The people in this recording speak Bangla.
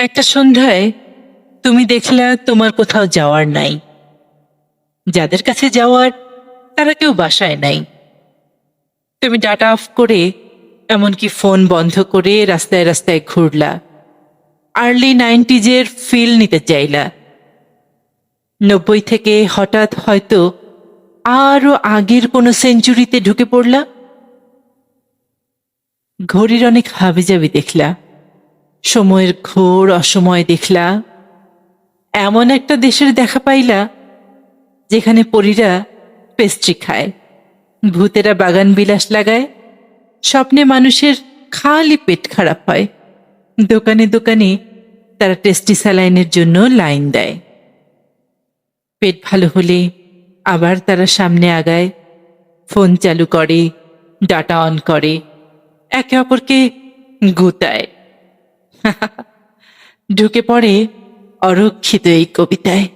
একটা সন্ধ্যায় তুমি দেখলা তোমার কোথাও যাওয়ার নাই। যাদের কাছে যাওয়ার, তারা কেউ বাসায় নাই। তুমি ডাটা অফ করে, এমনকি ফোন বন্ধ করে রাস্তায় রাস্তায় ঘুরলা। আর্লি নাইনটিজের ফিল নিতে চাইলা। নব্বই থেকে হঠাৎ হয়তো আরও আগের কোনো সেঞ্চুরিতে ঢুকে পড়লা। ঘড়ির অনেক হাবিজাবি দেখলা। সময়ের ঘোর অসময় দেখলা, এমন একটা দেশের দেখা পাইলা, যেখানে পরীরা পেস্ট্রি খায়, ভূতেরা বাগান বিলাস লাগায়, স্বপ্নে মানুষের খালি পেট খারাপ হয়, দোকানে দোকানে তারা টেস্টি স্যালাইনের জন্য লাইন দেয়। পেট ভালো হলে আবার তারা সামনে আগায়, ফোন চালু করে, ডাটা অন করে, একে অপরকে গুতায়। ঢুকে পড়ে অরক্ষিত এই কবিতায়।